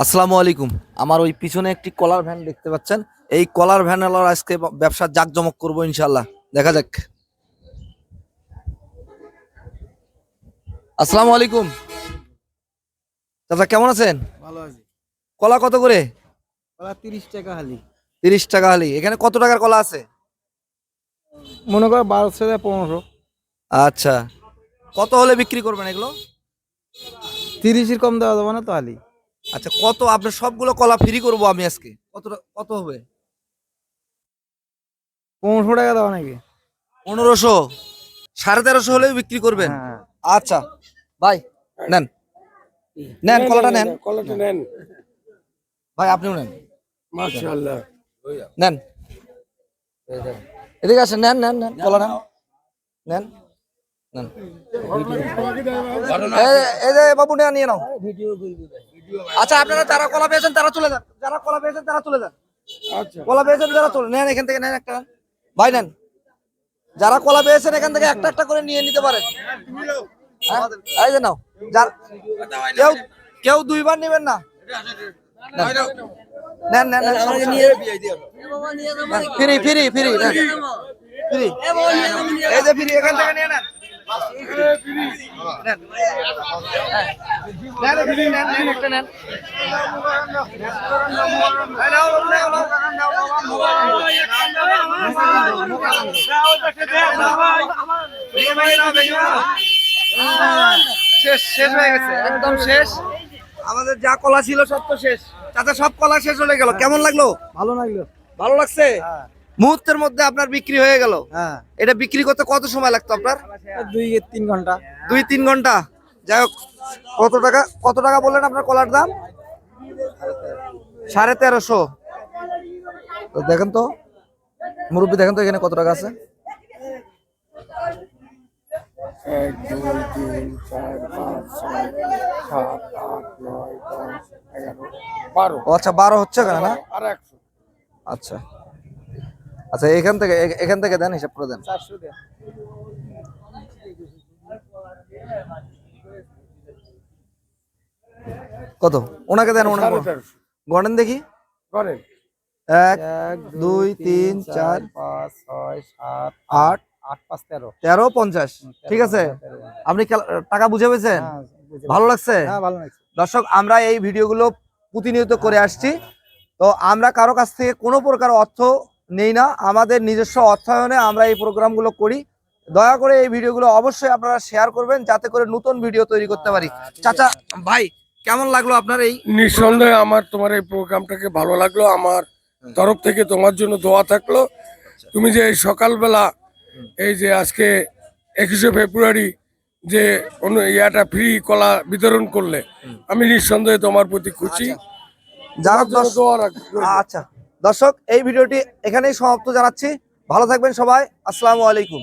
আসসালামু আলাইকুম। আমার ওই পিছনে একটি কলার ভ্যান দেখতে পাচ্ছেন। এই কলার ভ্যান আলার আজকে ব- ব্যবসার জাকজমক করব ইনশাল্লাহ দেখা যাক। আসসালামু আলাইকুম। দাদা কেমন আছেন? ভালো আছি। কলা কত করে? কলা তিরিশ টাকা হালি। তিরিশ টাকা হালি। এখানে কত টাকার কলা আছে? মনে কর বারোশো থেকে পনেরোশো। আচ্ছা। কত হলে বিক্রি করবেন এগুলো? তিরিশের কম দেওয়া যাবে না তো হালি। আচ্ছা কত আপনার সবগুলো কলা ফ্রি করব আমি আজকে? কত কত হবে? পনেরোশো টাকা দেওয়া নাকি? পনেরোশো? সাড়ে তেরোশো হলেও বিক্রি করবেন? হ্যাঁ। আচ্ছা ভাই নেন। নেন কলাটা নেন। কলাটা নেন। ভাই আপনিও নেন। মাশাআল্লাহ। নেন। এদিকে আসেন নেন নেন নেন কলা নেন নেন। নেন এই- বাবু নেন নিয়ে নাও। আচ্ছা আপনারা যারা কলা পেয়েছেন তারা চলে যান। যারা কলা পেয়েছেন তারা চলে যান। আচ্ছা। কলা পেয়েছেন যারা চলে নেন এখান থেকে নেন একটা। ভাই নেন। যারা কলা পেয়েছেন এখান থেকে একটা একটা করে নিয়ে নিতে পারেন। হ্যাঁ? এই যে নাও। কেউ কেউ দুইবার নেবেন না। নেন। নেন নেন ফ্রি ফ্রি ফ্রি এই যে ফ্রি এখান থেকে নিয়ে নেন। শেষ শেষ হয়ে গেছে একদম শেষ। আমাদের যা কলা ছিল সব তো শেষ। চাচা সব কলা শেষ হয়ে গেল। কেমন লাগল? ভালো লাগল। ভালো লাগছে? হ্যাঁ। মুহূর্তের মধ্যে আপনার বিক্রি হয়ে গেল। হ্যাঁ। এটা বিক্রি করতে কত সময় লাগতো আপনার? দুই তিন ঘণ্টা। দুই তিন ঘণ্টা। যাই হোক কত টাকা কত টাকা বললেন আপনার কলার দাম? সাড়ে তেরোশো। তো দেখেন তো মুরব্বী দেখেন তো এখানে কত টাকা আছে? এক দুই তিন চার পাঁচ ছয় সাত আট নয় দশ এগারো বারো। আচ্ছা বারো হচ্ছে এখানে না? আর একশো। আচ্ছা। আচ্ছা এখান থেকে এখান থেকে দেন হিসাব করে দেন। কত? ওনাকে দেন ওনাকে গণেন দেখি। করেন এক দুই, তিন, চার, পাঁচ ছয় সাত আট আট পাঁচ তেরো। তেরো পঞ্চাশ। ঠিক আছে? আপনি টাকা বুঝে পেয়েছেন? হ্যাঁ, বুঝে ভালো লাগছে? হ্যাঁ ভালো লাগছে। দর্শক আমরা এই ভিডিওগুলো প্রতিনিয়ত করে আসছি। তো আমরা কারও কাছ থেকে কোনো প্রকার অর্থ নেই না। আমাদের নিজস্ব অর্থায়নে আমরা এই প্রোগ্রামগুলো করি। দয়া করে এই ভিডিওগুলো অবশ্যই আপনারা শেয়ার করবেন যাতে করে নতুন ভিডিও তৈরি করতে পারি। চাচা ভাই কেমন লাগল আপনার এই? নিঃসন্দেহে আমার তোমার এই প্রোগ্রামটাকে ভালো লাগল। আমার তরফ থেকে তোমার জন্য দোয়া থাকল। তুমি যে এই সকালবেলা এই যে আজকে একুশে ফেব্রুয়ারি যে ইয়াটা ফ্রি কলা বিতরণ করলে আমি নিঃসন্দেহে তোমার প্রতি খুশি। আচ্ছা। দর্শক এই ভিডিওটি এখানেই সমাপ্ত জানাচ্ছি। ভালো থাকবেন সবাই। আসসালামু আলাইকুম।